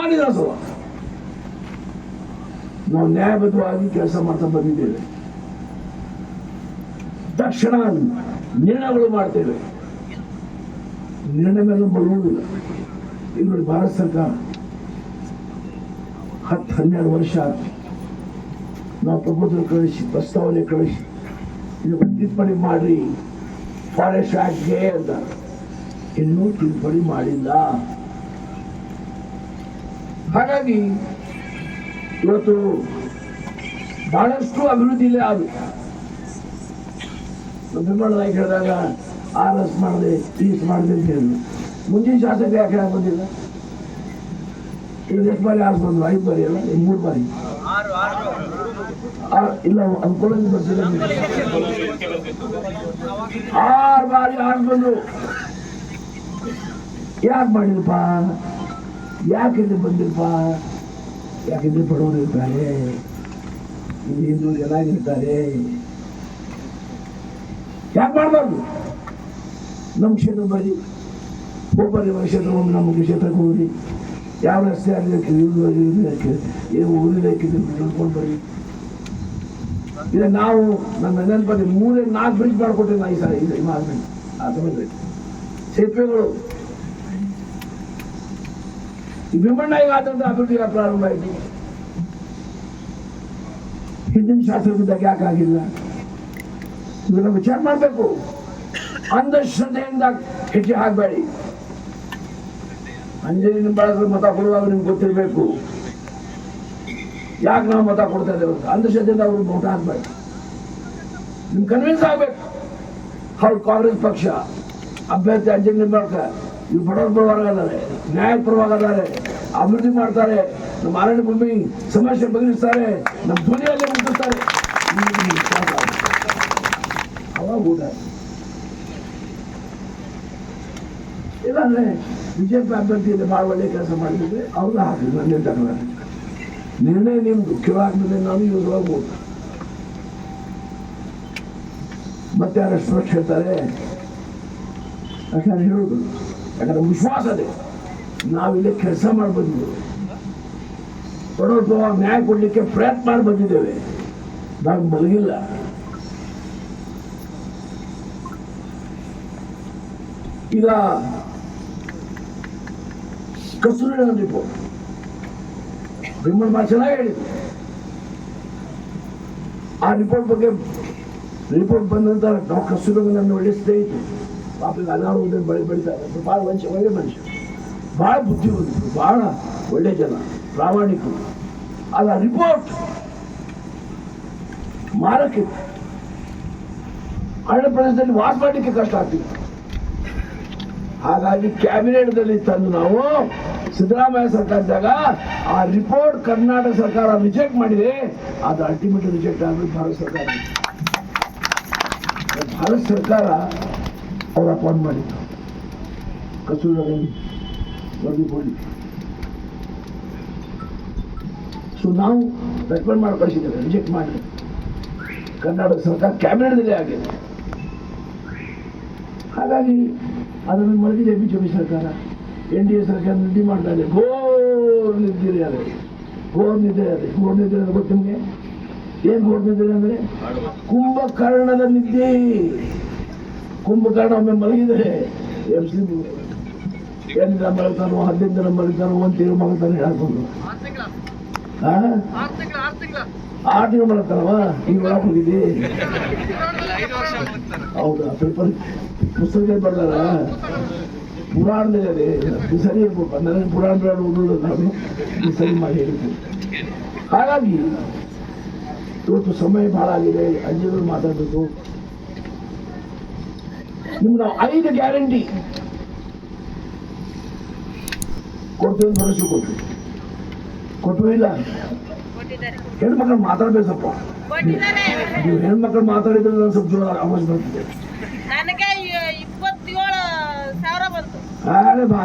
ಮಾಲಿದಾಸವ ನಾವು ನ್ಯಾಯಬದ್ಧವಾಗಿ ಕೆಲಸ ಮಾಡ್ತಾ ಬಂದಿದ್ದೇವೆ. ತಕ್ಷಣ ನಿರ್ಣಯಗಳು ಮಾಡ್ತೇವೆ. ನಿರ್ಣಯ ಮೇಲೆ ಬರುವುದಿಲ್ಲ. ಇಲ್ಲಿ ಭಾರತ ಸರ್ಕಾರ ಹತ್ತು ಹನ್ನೆರಡು ವರ್ಷ. ನಾವು ಪ್ರಪೋಸಲ್ ಕಳಿಸಿ ಪ್ರಸ್ತಾವನೆ ಕಳಿಸಿ ಇದು ತಿದ್ದುಪಡಿ ಮಾಡ್ರಿ, ಫಾರೆಸ್ಟ್ ಆಕ್ಟ್ಗೆ ಅಂತ. ಇನ್ನೂ ತಿದ್ದುಪಡಿ ಮಾಡಿಲ್ಲ. ಹಾಗಾಗಿ ಇವತ್ತು ಬಹಳಷ್ಟು ಅಭಿವೃದ್ಧಿ ಇಲ್ಲ ಅದು ಬಿಮ್ಮಳ ನಾಯ್ಕ ಹೇಳಿದಾಗ ಆರ್ ಎಸ್ ಮಾಡಿದೆ ಈಸ್ ಮಾಡಿದೆ ಅಂತ ಹೇಳಿದ್ರು ಮುಂದಿನ ಶಾಸಕ ಯಾಕೆ ಹೇಳಕ್ ಬಂದಿಲ್ಲ ಈಗ ಎಷ್ಟು ಬಾರಿ ಆರ್ಸ್ ಬಂದ್ರು ಐದು ಬಾರಿ ಅಲ್ಲ ಈಗ ಮೂರು ಬಾರಿ ಆ- ಇಲ್ಲ ಅನ್ಕೊಳ್ಳೋದು ಬರ್ತಿಲ್ಲ ಆರು ಬಾರಿ ಆರ್ಸ್ ಬಂದ್ರು ಯಾಕೆ ಮಾಡಿದಪ್ಪ ಯಾಕೆಂದ್ರೆ ಬಂದಿರಪ್ಪ? ಯಾಕೆಂದ್ರೆ ಬಡವರು ಇರ್ತಾರೆ ಹಿಂದೂ ಚೆನ್ನಾಗಿರ್ತಾರೆ ಯಾಕೆ ಮಾಡಬಾರ್ದು? ನಮ್ಮ ಕ್ಷೇತ್ರ ಬರ್ರಿ ಒಬ್ಬರಿಗೆ ಕ್ಷೇತ್ರ ಹೋಗಿ ನಮ್ಮ ಕ್ಷೇತ್ರಕ್ಕೆ ಹೋಗ್ರಿ. ಯಾವ ರಸ್ತೆ ಆಗಲಿಕ್ಕೆ ಏನು ಊರಿಲಿಕ್ಕಿದ್ರು ನೋಡ್ಕೊಂಡು ಬರ್ರಿ ಇಲ್ಲ ನಾವು ನಮ್ಮ ನೆನಪಲ್ಲಿ ಮೂರೇ ನಾಲ್ಕು ಬ್ರಿಡ್ಜ್ ಮಾಡಿಕೊಟ್ಟಿವಿ ನಾ ಈ ಸಲ. ಇಲ್ಲ ಮಾರ್ಮೆಂಟ್ ಆ ಸಮಯದಲ್ಲಿ ಸೇತುವೆಗಳು. ಭೀಮಣ್ಣ ಈಗ ಆದಂತ ಅಭಿವೃದ್ಧಿ ಪ್ರಾರಂಭ ಆಯಿತು. ಹಿಂದಿನ ಶಾಸಕರಿದ್ದಾಗ ಯಾಕೆ ಆಗಿಲ್ಲ? ಇದನ್ನ ವಿಚಾರ ಮಾಡಬೇಕು. ಅಂಧಶ್ರದ್ಧೆಯಿಂದ ಹೆಜ್ಜೆ ಆಗಬೇಡಿ ಅಂಜಲಿನ ಬಳಸಲು ಮತ ಕೊಡುವಾಗ ನಿಮ್ಗೆ ಗೊತ್ತಿರಬೇಕು. ಯಾಕೆ ನಾವು ಮತ ಕೊಡ್ತಾ ಇದ್ದೇವೆ ಅಂಧಶ್ರದ್ಧೆಯಿಂದ ಅವ್ರು ಮೋಟ ಆಗಬೇಡಿ. ನಿಮ್ಗೆ ಕನ್ವಿನ್ಸ್ ಆಗ್ಬೇಕು. ಹೌದು, ಕಾಂಗ್ರೆಸ್ ಪಕ್ಷ. ಅಭ್ಯರ್ಥಿ ಅಂಜಲಿ ನಿಂಬಾಳ್ಕರ್ ಇವ್ರು ಬಡವರ ಪರವಾಗಿ ಅದಾರೆ ನ್ಯಾಯ ಪರವಾಗಿದ್ದಾರೆ ಅಭಿವೃದ್ಧಿ ಮಾಡ್ತಾರೆ, ನಮ್ಮ ಅರಣ್ಯ ಭೂಮಿ ಸಮಸ್ಯೆ ಬದಲಿಸ್ತಾರೆ, ನಮ್ಮ ಧ್ವನಿಯಲ್ಲೇ ಮುಟ್ಟಿಸ್ತಾರೆ ಅವಾಗ ಊಟ. ಇಲ್ಲಾಂದ್ರೆ ಬಿಜೆಪಿ ಅಭ್ಯರ್ಥಿಯಲ್ಲಿ ಭಾಳ ಒಳ್ಳೆ ಕೆಲಸ ಮಾಡಿದ್ರೆ ಅವ್ರನ್ನ ಹಾಕಿದ್ರು ನನ್ನ ನಿರ್ಧಾರ ನಿರ್ಣಯ ನಿಮ್ದು ಕಿವಾಗ್ಮೇಲೆ ನಾನು ಇವ್ರು ಹೋಗ್ಬೋದು. ಮತ್ತೆ ಅರೆಸ್ಟ್ ಪಕ್ಷ ಹೇಳ್ತಾರೆ ಹೇಳುದು? ಯಾಕಂದ್ರೆ ವಿಶ್ವಾಸ ಇದೆ ನಾವಿಲ್ಲಿ ಕೆಲಸ ಮಾಡಿ ಬಂದಿದ್ದೇವೆ ಬಡವ್ರ ನ್ಯಾಯ ಕೊಡ್ಲಿಕ್ಕೆ ಪ್ರಯತ್ನ ಮಾಡಿ ಬಂದಿದ್ದೇವೆ ನಾವು ಮಲಗಿಲ್ಲ. ಈಗ ಕಸ್ತೂರಿ ರಿಪೋರ್ಟ್ ಭಾಳ ಚೆನ್ನಾಗಿ ಹೇಳಿದ್ರು. ಆ ರಿಪೋರ್ಟ್ ಬಗ್ಗೆ ರಿಪೋರ್ಟ್ ಬಂದಂತ ನಂತರ ಡಾಕ್ಟರ್ ಕಸ್ತೂರಿ ನನ್ನ ಒಳ್ಳೆ ಸ್ನೇಹಿತರು. ಪಾಪ ಈಗ ಅನಾರೋಗ್ಯ ಬೆಳೆ ಬೆಳಿತಾರೆ ಭಾಳ ಮನುಷ್ಯ ಒಳ್ಳೆ ಮನುಷ್ಯ. ಭಾಳ ಬುದ್ಧಿವಂತರು, ಭಾಳ ಒಳ್ಳೆ ಜನ, ಪ್ರಾಮಾಣಿಕರು. ಅದ ರಿಪೋರ್ಟ್ ಮಾರಕ್ಕಿತ್ತು ಹಳ್ಳಿ ಪ್ರದೇಶದಲ್ಲಿ ವಾಸ ಮಾಡಲಿಕ್ಕೆ ಕಷ್ಟ ಆಗ್ತಿತ್ತು. ಹಾಗಾಗಿ ಕ್ಯಾಬಿನೆಟ್ದಲ್ಲಿ ತಂದು ನಾವು ಸಿದ್ದರಾಮಯ್ಯ ಸರ್ಕಾರದಾಗ ಆ ರಿಪೋರ್ಟ್ ಕರ್ನಾಟಕ ಸರ್ಕಾರ ರಿಜೆಕ್ಟ್ ಮಾಡಿದೆ. ಅದು ಅಲ್ಟಿಮೇಟ್ ರಿಜೆಕ್ಟ್ ಆದ್ರೆ ಭಾರತ ಸರ್ಕಾರ ಭಾರತ ಸರ್ಕಾರ ಅವ್ರು ಫೋನ್ ಮಾಡಿದ್ದು ವರದಿ ಕೊಡಿ ಸೊ ನಾವು ರೆಕಮೆಂಡ್ ಮಾಡಿ ಕಳಿಸಿದ್ದೇವೆ ರಿಜೆಕ್ಟ್ ಮಾಡಿ ಕರ್ನಾಟಕ ಸರ್ಕಾರ ಕ್ಯಾಬಿನೆಟ್ದಲ್ಲಿ ಆಗಿದೆ ಹಾಗಾಗಿ ಅದನ್ನು ಮಲಗಿದೆ ಬಿ ಜೆ ಪಿ ಸರ್ಕಾರ ಎನ್ ಡಿ ಎ ಸರ್ಕಾರ ನಿದ್ದೆ ಮಾಡ್ತಾ ಇದೆ ಘೋರ್ ನಿದ್ರೆ ಅದೇ ಘೋರ್ ನಿದ್ರೆ ಅದೇ ಘೋರ್ ನಿದ್ರೆ ಅಂದ್ರೆ ಗೊತ್ತು ನಿಮಗೆ ಏನು ಘೋರ್ ನಿದ್ರೆ ಅಂದರೆ ಕುಂಭಕರ್ಣದ ನಿದ್ದೆ ಕುಂಭಕರ್ಣ ಒಮ್ಮೆ ಮಲಗಿದರೆ ಎಬ್ಸ್ಲಿ ಎಂಟು ದಿನ ಮಲಗ್ತಾನೋ ಹದಿನೈದು ದಿನ ಮಲಗ್ತಾನೋ ಒಂದು ತಿಂಗಳು ಮಲಗ್ತಾನೆ ಹೇಳ್ಕೊಂಡು ಆರು ತಿಂಗಳು ಮಲಗ್ತಾನವ ಈಗ ಒಳಗೆ ಹೌದಾ? ಪೇಪರ್, ಪುಸ್ತಕ ಬರ್ತಾರ ಪುರಾಣದಲ್ಲಿ ಸರಿ ನನಗೆ ಪುರಾಣ ನಾನು ಸರಿ ಮಾಡಿ ಹೇಳ್ತೀನಿ. ಹಾಗಾಗಿ, ಇವತ್ತು ಸಮಯ ಭಾಳ ಆಗಿದೆ. ಅಜ್ಜಿಗಳು ಮಾತಾಡಬೇಕು. ನಿಮ್ಗೆ ನಾವು ಐದು ಗ್ಯಾರಂಟಿ. ಕೊಡ್ತೀವಿ ಭರವಸೆ ಕೊಟ್ವಿ ಕೊಟ್ಟು ಇಲ್ಲ? ಹೆಣ್ಮಕ್ಳು ಮಾತಾಡ್ಬೇಕಪ್ಪ ನೀವು ಹೆಣ್ಮಕ್ಳು ಮಾತಾಡಿದ್ರೆ ನಾನು ಸ್ವಲ್ಪ ಜೋರ ಅವಾಜ್ ಬರ್ತಿದೆ. ಅರೆ ಬಾ